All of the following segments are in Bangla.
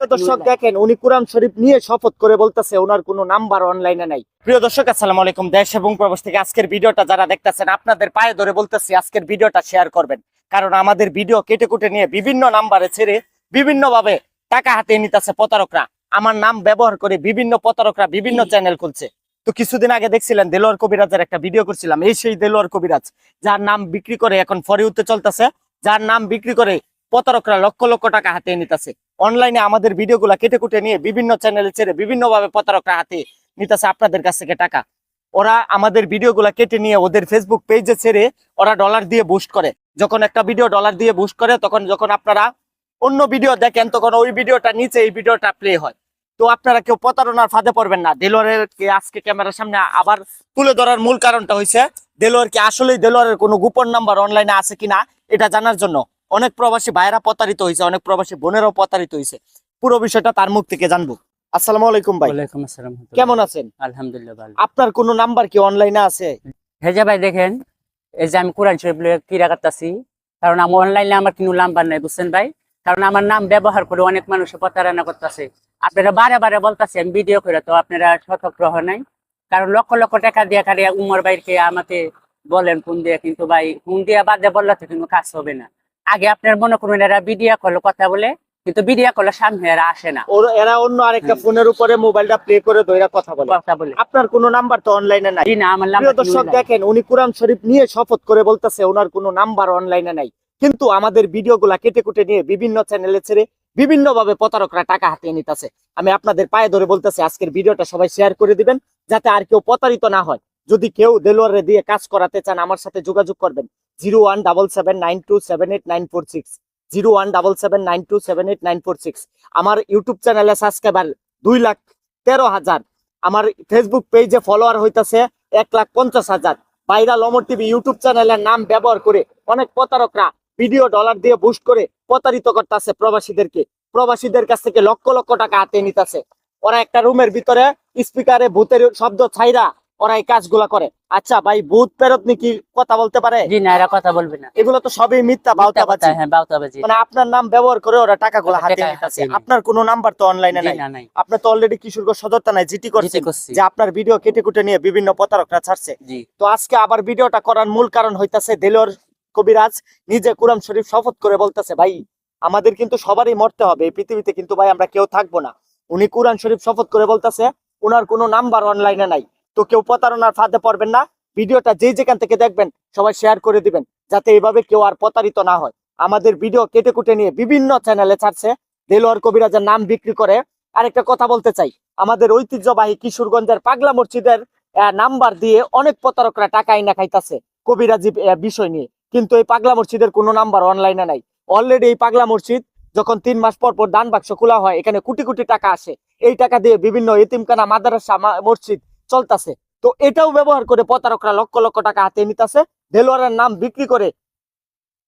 দর্শক দেখেন উনি কোরআন শরীফ নিয়ে শপথ করে বলতেছে ওনার কোনো নাম্বার অনলাইনে নাই। প্রিয় দর্শক আসসালামু আলাইকুম। দেশ এবং প্রবাস থেকে আজকের ভিডিওটা যারা দেখতেছেন আপনাদের পায়ে ধরে বলতেছি আজকের ভিডিওটা শেয়ার করবেন। কারণ আমাদের ভিডিও কেটে কুটে নিয়ে বিভিন্ন নাম্বারে ছেড়ে বিভিন্ন ভাবে টাকা হাতে নিতেছে প্রতারকরা। আমার নাম ব্যবহার করে বিভিন্ন প্রতারকরা বিভিন্ন চ্যানেল খুলছে। তো কিছুদিন আগে দেখছিলেন দেলোয়ার কবিরাজের একটা ভিডিও করছিলাম এই সেই দেলোয়ার কবিরাজ যার নাম বিক্রি করে এখন ফরি উঠতে চলতেছে যার নাম বিক্রি করে প্রতারকরা লক্ষ লক্ষ টাকা হাতে নিতেছে। অনলাইনে আমাদের ভিডিওগুলো কেটে কুটে নিয়ে বিভিন্ন চ্যানেলে ছেড়ে বিভিন্ন ভাবে প্রতারকরা হাতে নিতেছে আপনাদের কাছ থেকে টাকা। ওরা আমাদের ভিডিওগুলো কেটে নিয়ে ওদের ফেসবুক পেজে ছেড়ে ওরা ডলার দিয়ে বুস্ট করে। যখন একটা ভিডিও ডলার দিয়ে বুস্ট করে, তখন যখন আপনারা অন্য ভিডিও দেখেন, তখন ওই ভিডিওটা নিচে এই ভিডিওটা প্লে হয়। তো আপনারা কেউ প্রতারণার ফাঁদে পড়বেন না। দেলোয়ারের কে আজকে ক্যামেরার সামনে আবার তুলে ধরার মূল কারণটা হয়েছে দেলোয়ার কি আসলেই দেলোয়ারের কোনো গোপন নাম্বার অনলাইনে আছে কিনা, এটা জানার জন্য। অনেক প্রবাসী ভাইরা প্রতারিত হয়েছে অনেক প্রবাসী বোনেরাও প্রতারিত হয়েছে। পুরো বিষয়টা তার মুখ থেকে জানব। আসসালামু আলাইকুম ভাই। ওয়ালাইকুম আসসালাম কেমন আছেন? আলহামদুলিল্লাহ ভালো। আপনার কোনো নাম্বার কি অনলাইনে আছে? হেজা ভাই দেখেন এই যে আমি কোরআন শরীফ কিরা কারণ আমি অনলাইনে আমার কোনো নাম্বার নাই বুঝছেন ভাই? কারণ আমার নাম ব্যবহার করে অনেক মানুষ প্রতারণা করতেছে। আপনারা বারে বারে বলতেছে আমি ভিডিও করে তো আপনারা সতর্ক হন নাই। কারণ লক্ষ লক্ষ টাকা দিয়ে কারে উমর ভাইকে আমাকে বলেন কোন দিয়ে কিন্তু ভাই ফোন দিয়ে বাদে বললে তো কিন্তু কাজ হবে না। আগে আপনার মনে করুন এরা ভিডিও করল কথা বলে কিন্তু ভিডিও করলে সামনে এরা আসে না। ওর এরা অন্য আরেকটা ফোনের উপরে মোবাইলটা প্লে করে দইরা কথা বলে। কথা বলে। আপনার কোনো নাম্বার তো অনলাইনে নাই। না আমার নাম্বার দর্শক দেখেন উনি কোরআন শরীফ নিয়ে শপথ করে বলতেছে ওনার কোনো নাম্বার অনলাইনে নাই। কিন্তু আমাদের ভিডিওগুলা কেটে কুটে নিয়ে বিভিন্ন চ্যানেলে ছেড়ে বিভিন্ন ভাবে প্রতারকরা টাকা হাতিয়ে নিতেছে। আমি আপনাদের পায়ে ধরে বলতেছি আজকের ভিডিওটা সবাই শেয়ার করে দিবেন যাতে আর কেউ প্রতারিত না হয়। যদি কেউ দেলোয়ারে দিয়ে কাজ করাতে চান, আমার সাথে যোগাযোগ করবেন। Zero one double seven nine two seven eight nine four six. Zero one double seven nine two seven eight nine four six. আমার ইউটিউব চ্যানেলে সাবস্ক্রাইবার দুই লাখ তেরো হাজার। আমার ফেসবুক পেজে ফলোয়ার হইতাছে এক লাখ পঞ্চাশ হাজার। ভাইরাল অমর টিভি ইউটিউব চ্যানেলের নাম ব্যবহার করে অনেক প্রতারকরা ভিডিও ডলার দিয়ে বুস্ট করে প্রতারিত করতেছে প্রবাসীদেরকে। প্রবাসীদের কাছ থেকে লক্ষ লক্ষ টাকা হাতে নিতেছে। ওরা একটা রুমের ভিতরে স্পিকারে ভূতের শব্দ ছাইরা ওরা এই কাজগুলা করে। আচ্ছা ভাই ভূত পেরতনি কি কথা বলতে পারে? জি না এরা কথা বলবে না। এগুলো তো সবই মিথ্যা বাউতাবাজি। হ্যাঁ বাউতাবাজি। মানে আপনার নাম ব্যবহার করে ওরা টাকাগুলো হাতে টাকা নিতেছে। হাতিয়ে নিয়ে। আপনার কোনো নাম্বার তো অনলাইনে নাই। আপনার তো অলরেডি কিশোরগঞ্জ সদর থানায় জিটি করছেন। যে আপনার ভিডিও কেটে কুটে নিয়ে বিভিন্ন প্রতারকরা ছাড়ছে। তো আজকে আবার ভিডিওটা করার মূল কারণ হইতাছে দেলোর কবিরাজ নিজে কোরআন শরীফ শপথ করে বলতেছে ভাই আমাদের কিন্তু সবারই মরতে হবে। এই পৃথিবীতে কিন্তু ভাই আমরা কেউ থাকব না। উনি কোরআন শরীফ শপথ করে বলতেছে ওনার কোনো নাম্বার অনলাইনে নাই। তো কেউ প্রতারণার ফাঁদে পড়বেন না। ভিডিওটা যেই যেখান থেকে দেখবেন, সবাই শেয়ার করে দিবেন, যাতে এইভাবে কেউ আর প্রতারিত না হয়। আমাদের ভিডিও কেটে কুটে নিয়ে বিভিন্ন চ্যানেলে ছাড়ছে। দেলোয়ার কবিরাজের নাম বিক্রি করে। আরেকটা কথা বলতে চাই, আমাদের ঐতিহ্যবাহী কিশোরগঞ্জের পাগলা মসজিদের নাম্বার দিয়ে অনেক প্রতারকরা টাকা আইনা খাইতাছে কবিরাজি বিষয় নিয়ে। কিন্তু এই পাগলা মসজিদের কোনো নাম্বার অনলাইনে নাই। অলরেডি এই পাগলা মসজিদ যখন তিন মাস পর পর দান বাক্স খোলা হয়, এখানে কোটি কোটি টাকা আসে। এই টাকা দিয়ে বিভিন্ন এতিমখানা, মাদ্রাসা মসজিদ চলতেছে। তো এটাও ব্যবহার করে প্রতারকরা লক্ষ লক্ষ টাকা হাতে নিতেছে। দেলোয়ারের নাম বিক্রি করে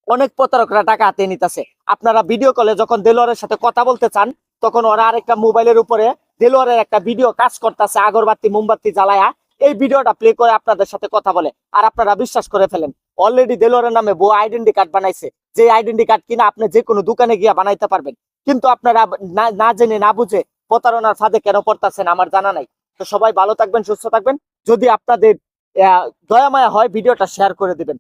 অনেক প্রতারকরা টাকা হাতে নিতেছে। আপনারা ভিডিও কলে যখন দেলোয়ারের সাথে কথা বলতে চান, তখন ওরা আরেকটা মোবাইলের উপরে দেলোয়ারের একটা ভিডিও কাজ করতেছে আগরবাতি, মোমবাতি জ্বালায়া। এই ভিডিওটা প্লে করে আপনাদের সাথে কথা বলে আর আপনারা বিশ্বাস করে ফেলেন অলরেডি দেলোয়ারের নামে বউ আইডেন্টি কার্ড বানাইছে। যে আইডেন্টি কার্ড কিনা আপনি যে কোনো দোকানে গিয়ে বানাইতে পারবেন। কিন্তু আপনারা না- না জেনে, না বুঝে প্রতারণার ফাঁদে কেন পড়তেছেন আমার জানা নাই। তো সবাই ভালো থাকবেন, সুস্থ থাকবেন। যদি আপনাদের দয়া মায়া হয়, ভিডিওটা শেয়ার করে দিবেন।